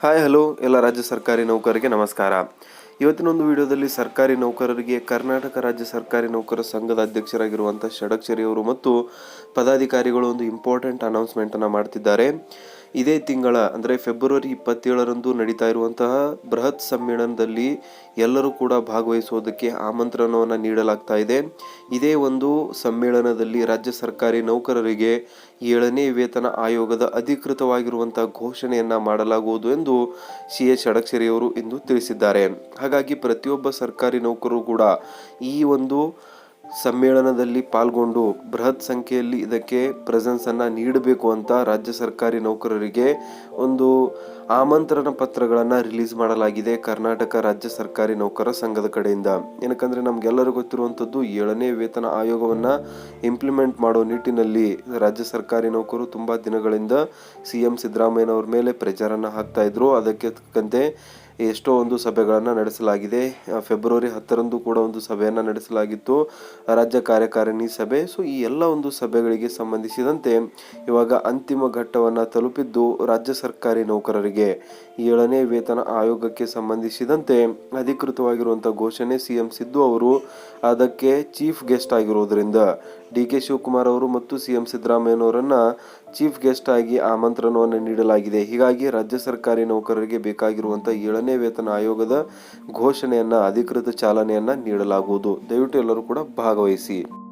Hi, hello, ಎಲ್ಲ ರಾಜ್ಯ ಸರ್ಕಾರಿ ನೌಕರರಿಗೆ ನಮಸ್ಕಾರ. ಇವತ್ತಿನ ಒಂದು ವಿಡಿಯೋದಲ್ಲಿ ಸರ್ಕಾರಿ ನೌಕರರಿಗೆ ಕರ್ನಾಟಕ ರಾಜ್ಯ ಸರ್ಕಾರಿ ನೌಕರ ಸಂಘದ ಅಧ್ಯಕ್ಷರಾಗಿರುವಂಥ ಷಡಕ್ಷರಿಯವರು ಮತ್ತು ಪದಾಧಿಕಾರಿಗಳು ಒಂದು ಇಂಪಾರ್ಟೆಂಟ್ ಅನೌನ್ಸ್ಮೆಂಟನ್ನು ಮಾಡ್ತಿದ್ದಾರೆ. ಇದೇ ತಿಂಗಳ, ಅಂದರೆ ಫೆಬ್ರವರಿ ಇಪ್ಪತ್ತೇಳರಂದು ನಡೀತಾ ಇರುವಂತಹ ಬೃಹತ್ ಸಮ್ಮೇಳನದಲ್ಲಿ ಎಲ್ಲರೂ ಕೂಡ ಭಾಗವಹಿಸುವುದಕ್ಕೆ ಆಮಂತ್ರಣವನ್ನು ನೀಡಲಾಗ್ತಾ ಇದೆ. ಇದೇ ಒಂದು ಸಮ್ಮೇಳನದಲ್ಲಿ ರಾಜ್ಯ ಸರ್ಕಾರಿ ನೌಕರರಿಗೆ ಏಳನೇ ವೇತನ ಆಯೋಗದ ಅಧಿಕೃತವಾಗಿರುವಂತಹ ಘೋಷಣೆಯನ್ನು ಮಾಡಲಾಗುವುದು ಎಂದು ಸಿ ಎಚ್ ಷಡಕ್ಷರಿಯವರು ಇಂದು ತಿಳಿಸಿದ್ದಾರೆ. ಹಾಗಾಗಿ ಪ್ರತಿಯೊಬ್ಬ ಸರ್ಕಾರಿ ನೌಕರರು ಕೂಡ ಈ ಒಂದು ಸಮ್ಮೇಳನದಲ್ಲಿ ಪಾಲ್ಗೊಂಡು ಬೃಹತ್ ಸಂಖ್ಯೆಯಲ್ಲಿ ಇದಕ್ಕೆ ಪ್ರೆಸೆನ್ಸ್ ಅನ್ನ ನೀಡಬೇಕು ಅಂತ ರಾಜ್ಯ ಸರ್ಕಾರಿ ನೌಕರರಿಗೆ ಒಂದು ಆಮಂತ್ರಣ ಪತ್ರಗಳನ್ನು ರಿಲೀಸ್ ಮಾಡಲಾಗಿದೆ ಕರ್ನಾಟಕ ರಾಜ್ಯ ಸರ್ಕಾರಿ ನೌಕರ ಸಂಘದ ಕಡೆಯಿಂದ. ಏನಕ್ಕಂದ್ರೆ ನಮ್ಗೆಲ್ಲರೂ ಗೊತ್ತಿರುವಂಥದ್ದು ಏಳನೇ ವೇತನ ಆಯೋಗವನ್ನ ಇಂಪ್ಲಿಮೆಂಟ್ ಮಾಡೋ ನಿಟ್ಟಿನಲ್ಲಿ ರಾಜ್ಯ ಸರ್ಕಾರಿ ನೌಕರು ತುಂಬಾ ದಿನಗಳಿಂದ ಸಿ ಎಂ ಸಿದ್ದರಾಮಯ್ಯನವ್ರ ಮೇಲೆ ಪ್ರೆಜರನ್ನು ಹಾಕ್ತಾ ಇದ್ರು. ಅದಕ್ಕೆ ತಕ್ಕಂತೆ ಎಷ್ಟೋ ಒಂದು ಸಭೆಗಳನ್ನು ನಡೆಸಲಾಗಿದೆ. ಫೆಬ್ರವರಿ ಹತ್ತರಂದು ಕೂಡ ಒಂದು ಸಭೆಯನ್ನು ನಡೆಸಲಾಗಿತ್ತು. ರಾಜ್ಯ ಕಾರ್ಯಕಾರಿಣಿ ಸಭೆ. ಸೊ ಈ ಎಲ್ಲ ಒಂದು ಸಭೆಗಳಿಗೆ ಸಂಬಂಧಿಸಿದಂತೆ ಇವಾಗ ಅಂತಿಮ ಘಟ್ಟವನ್ನು ತಲುಪಿದ್ದು ರಾಜ್ಯ ಸರ್ಕಾರಿ ನೌಕರರಿಗೆ. ಏಳನೇ ವೇತನ ಆಯೋಗಕ್ಕೆ ಸಂಬಂಧಿಸಿದಂತೆ ಅಧಿಕೃತವಾಗಿರುವಂಥ ಘೋಷಣೆ ಸಿ ಎಂ ಸಿದ್ದು ಅವರು ಅದಕ್ಕೆ ಚೀಫ್ ಗೆಸ್ಟ್ ಆಗಿರುವುದರಿಂದ ಡಿ ಕೆ ಶಿವಕುಮಾರ್ ಅವರು ಮತ್ತು ಸಿ ಎಂ ಸಿದ್ದರಾಮಯ್ಯನವರನ್ನು ಚೀಫ್ ಗೆಸ್ಟ್ ಆಗಿ ಆಮಂತ್ರಣವನ್ನು ನೀಡಲಾಗಿದೆ. ಹೀಗಾಗಿ ರಾಜ್ಯ ಸರ್ಕಾರಿ ನೌಕರರಿಗೆ ಬೇಕಾಗಿರುವಂಥ ಏಳನೇ ವೇತನ ಆಯೋಗದ ಘೋಷಣೆಯನ್ನ ಅಧಿಕೃತ ಚಾಲನೆಯನ್ನ ನೀಡಲಾಗುವುದು. ದಯವಿಟ್ಟು ಎಲ್ಲರೂ ಕೂಡ ಭಾಗವಹಿಸಿ.